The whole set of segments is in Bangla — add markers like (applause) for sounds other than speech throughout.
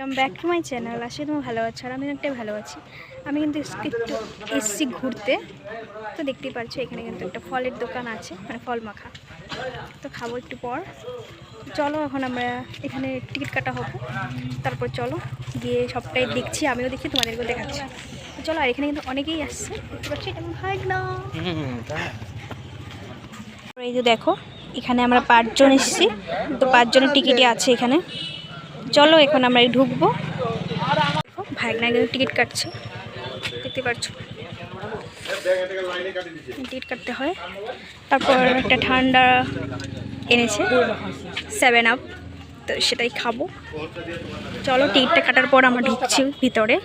Welcome back to my channel আসলে তুমি ভালো আছো আর আমি অনেকটাই ভালো আছি। আমি কিন্তু একটু এসছি ঘুরতে। তো দেখতেই পাচ্ছ এখানে কিন্তু একটা ফলের দোকান আছে মানে ফল মাখা। তো খাব একটু পর। চলো এখন আমরা এখানে টিকিট কাটা হব। তারপর চলো, গিয়ে সবটাই দেখছি, আমিও দেখছি, তোমাদেরকেও দেখাচ্ছি। তো চলো, আর এখানে কিন্তু অনেকেই আসছে। ভাগনা এই যে দেখো, এখানে আমরা পাঁচজন এসেছি। তো পাঁচজনের টিকিটই আছে এখানে। চলো, এখন আমরা ঢুকবো। ভাগনা টিকিট কাটছে। দেখতে পাচ্ছ? টিকিট কাটতে হয়। তারপর একটা ঠান্ডা এনেছে। সেভেন আপ তো সেটাই খাব। চলো, টিকিটটা কাটার পর আমরা ঢুকছি ভিতরে।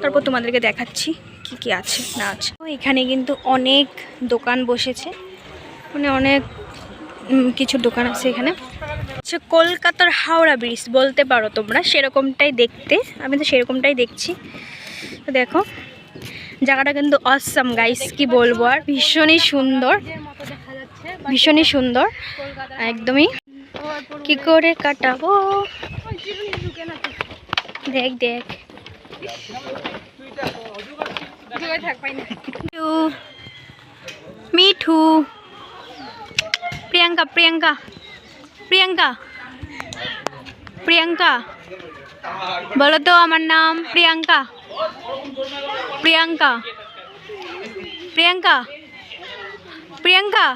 তারপর তোমাদেরকে দেখাচ্ছি কি কি আছে, না আছে। এখানে কিন্তু অনেক দোকান বসেছে। মানে অনেক কিছু দোকান আছে এখানে। হচ্ছে কলকাতার হাওড়া ব্রিজ বলতে পারো তোমরা, সেরকমটাই দেখতে। আমি তো সেরকমটাই দেখছি। দেখো, জায়গাটা কিন্তু অসাম গাইস কি বলব আর, ভীষণই সুন্দর। ভীষণই সুন্দর, একদমই। কি করে কাটাবো? দেখ দেখ। মিঠু। প্রিয়াঙ্কা প্রিয়াঙ্কা। প্রিয়াঙ্কা। প্রিয়াঙ্কা। বলো তো আমার নাম প্রিয়াঙ্কা। প্রিয়াঙ্কা। প্রিয়াঙ্কা। প্রিয়াঙ্কা।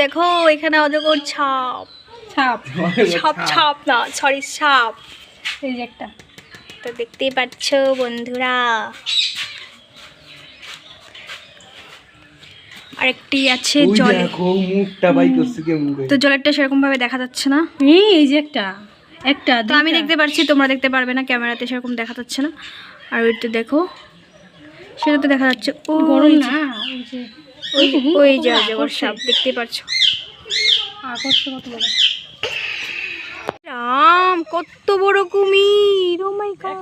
দেখো এখানে অজগর ছাপ। ছাপ। ছাপ ছাপ না সরি সাপ। এই যে একটা। তো দেখতেই পাচ্ছ বন্ধুরা। আরেকটি আছে ওই জলে। দেখো মুখটা বাই করছে কেমন তো জলেরটা সেরকম ভাবে দেখা যাচ্ছে না। এই এই যে একটা একটা তো আমি দেখতে পারছি তোমরা দেখতে পারবে না ক্যামেরাতে সেরকম দেখা যাচ্ছে না। আর ওইটা দেখো সেটা তো দেখা যাচ্ছে ও গরম না? ওই যে ওই আকর্ষে। সাপ দেখতে পাচ্ছ আকর্ষণ কত বড় রাম কত বড় কুমির ও মাই গড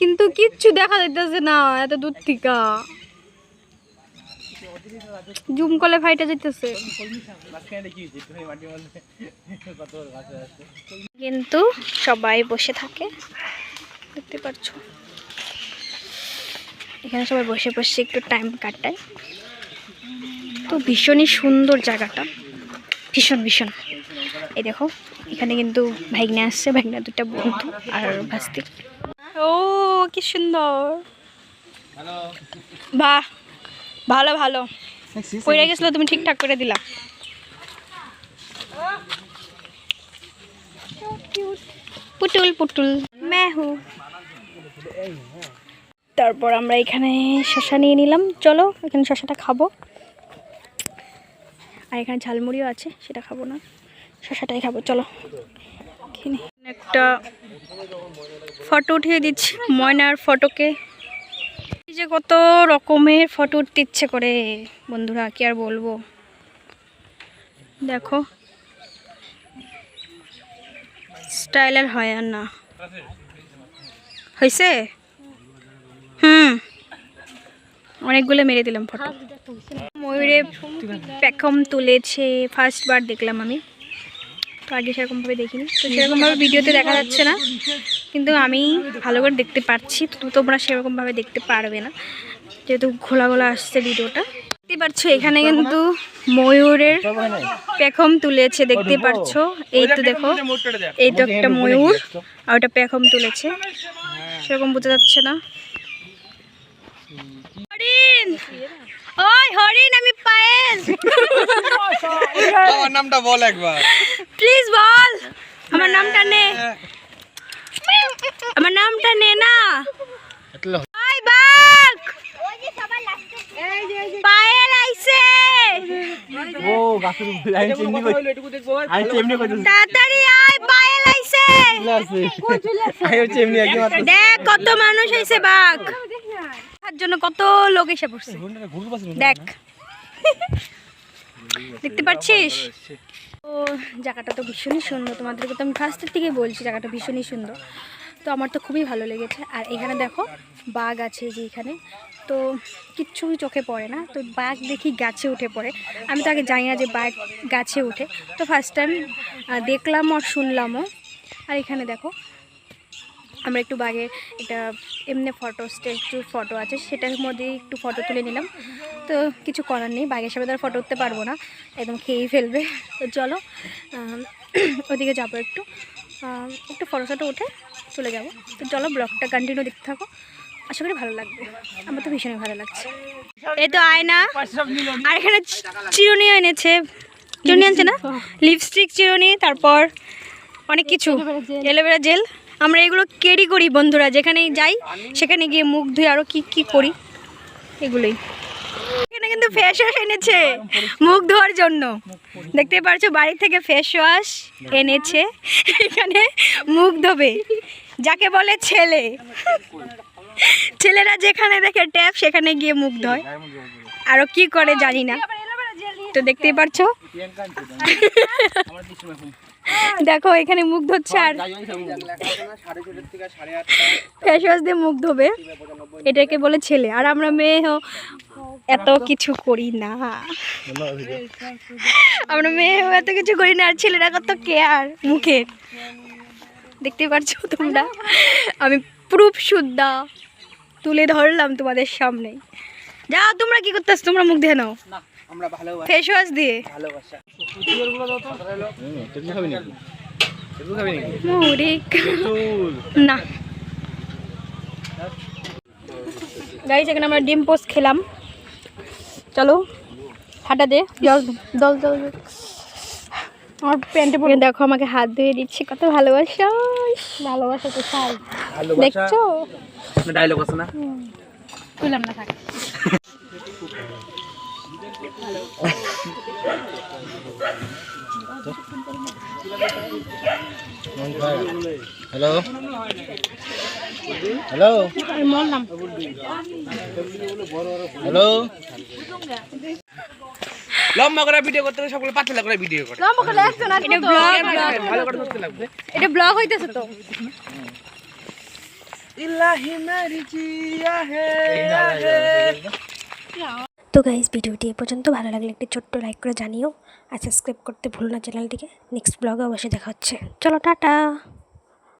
কিন্তু কিচ্ছু দেখা যাইতেছে না এত দূর থেকে। জুম করলে ফাইটা কিন্তু সবাই বসে থাকে, দেখতে পাচ্ছ এখানে সবাই বসে বসে একটু টাইম কাটায়। তো ভীষণই সুন্দর জায়গাটা। ভীষণ ভীষণ। এই দেখো, এখানে কিন্তু ভাইগনা আসছে ভাইগনা দুটা বন্ধু আর ভাস্তি। ও, কি সুন্দর। বাহ! ভালো ভালো। পড়ে গেছিল তুমি ঠিকঠাক করে দিলা। পুতুল পুতুল। মেহু। তারপর আমরা এখানে শশা নিয়ে নিলাম। চলো এখানে শশাটা খাব। আর এখানে ঝালমুড়িও আছে সেটা খাব না। শশাটাই খাব চলো। একটা ফটো উঠিয়ে দিচ্ছি ময়নার ফটোকে। যে কত রকমের ফটো উঠতে ইচ্ছে করে বন্ধুরা কি আর বলব? দেখো স্টাইলার হয় আর না। হয়েছে হুম। অনেকগুলো মেরে দিলাম ফটো ময়ূরে পেখম তুলেছে ফার্স্ট বার দেখলাম আমি। তো আগে সেরকমভাবে দেখিনি। তো সেরকমভাবে ভিডিওতে দেখা যাচ্ছে না। কিন্তু আমি ভালো করে দেখতে পাচ্ছি তো তোমরা সেরকমভাবে দেখতে পারবে না। যেহেতু ঘোলা ঘোলা আসছে ভিডিওটা। দেখতে পাচ্ছ এখানে কিন্তু ময়ূরের পেখম তুলেছে দেখতে পাচ্ছ। এই তো দেখো এই তো একটা ময়ূর আর ওটা পেখম তুলেছে। সেরকম বোঝা যাচ্ছে না। হরিণ! ওই হরিণ আমি পায়েল আমার নামটা বল একবার। প্লিজ বল। আমার নামটা নে। আমার নামটা নে না। ওই বাঘ। পায়েল আইছে। ও গাছের চিমনি কই চিমনি কইতেছি তাড়াতাড়ি আয় পায়েল আইছে। চিমনি একদম দেখ কত মানুষ আইছে বাঘ। তার জন্য কত লোক এসে পড়ছে। দেখ। (laughs) দেখতে পাচ্ছিস ও জায়গাটা তো ভীষণই সুন্দর। তোমাদেরকে তো আমি ফার্স্টের থেকে বলছি জায়গাটা ভীষণই সুন্দর। তো আমার তো খুবই ভালো লেগেছে। আর এখানে দেখো বাঘ আছে যে এখানে। তো কিচ্ছুই চোখে পড়ে না। তো বাঘ দেখি গাছে উঠে পড়ে। আমি তো আগে জানি না যে বাঘ গাছে উঠে। তো ফার্স্ট টাইম দেখলাম আর শুনলামও। আর এখানে দেখো আমরা একটু বাঘের একটা এমনি ফটো স্টেচুর ফটো আছে সেটার মধ্যে একটু ফটো তুলে নিলাম। তো কিছু করার নেই বাঘের সাথে তার ফটো উঠতে পারব না একদম খেয়েই ফেলবে। তো চলো (clears throat) ওদিকে যাব একটু। একটু ফটো ফটো উঠে চলে যাব। তো চলো ব্লগটা কন্টিনিউ দেখতে থাকো। আশা করি ভালো লাগবে। আমার তো ভীষণই ভালো লাগছে। এই তো আয়না। আর এখানে চি- চিরুনিও এনেছে। চিরুনি আনছে না? লিপস্টিক চিরুনি তারপর অনেক কিছু। Aloe vera gel. আমরা এগুলো ক্যারি করি বন্ধুরা যেখানে যাই, সেখানে গিয়ে মুখ ধুয়ে আরও কি কি করি? এগুলোই। এখানে কিন্তু ফেস ওয়াশ এনেছে, মুখ ধোয়ার জন্য। দেখতে পারছ বাড়ি থেকে ফেস ওয়াশ এনেছে, এখানে মুখ ধোবে। যাকে বলে ছেলে। ছেলেরা যেখানে দেখে ট্যাপ, সেখানে গিয়ে মুখ ধোয়। আরও কি করে জানি না। তো দেখতেই পারছ? দেখো এখানে মুখ ধরছে আর ফেস ওয়াশ দিয়ে মুখ ধোবে। এটাকে বলে ছেলে। আর আমরা মেয়ে হো এত কিছু করি না। আমরা মেয়ে এত কিছু করি না আর ছেলেরা কত কেয়ার মুখের। দেখতে পারছ তোমরা? আমি প্রুফ শুদ্ধা তুলে ধরলাম তোমাদের সামনে। যাও তোমরা কি করতেছ? তোমরা মুখ দিয়ে নাও। আমরা ভালোবাসি। ফেস ওয়াশ দিয়ে? ভালোবাসা। না। গাইজ এখানে আমরা ডিম পোস্ট খেলাম। চলো হাঁটা দে। জল জল জল। আমার প্যান্টে পরে দেখো আমাকে হাত ধুয়ে দিচ্ছে কত ভালোবাসা। ভালোবাসা তো চাই। দেখছ? ডায়লগ আছে না? তুলাম না থাক। হ্যালো হ্যালো আমি মরলাম হ্যালো লম্বা করে ভিডিও করতে হবে সকলে পাতলা করে ভিডিও করে। এটা ব্লগ ভালো করে ধরতে লাগবে। এটা ব্লগ হইতেছে তো। ইলাহি মেরি জিয়া হে। হে তো গাইজ ভিডিওটি এ পর্যন্ত। ভালো লাগলে একটি ছোট্ট লাইক করে জানিও। আর সাবস্ক্রাইব করতে ভুলো না চ্যানেলটিকে নেক্সট ব্লগে অবশ্যই দেখা হচ্ছে। চলো, টাটা!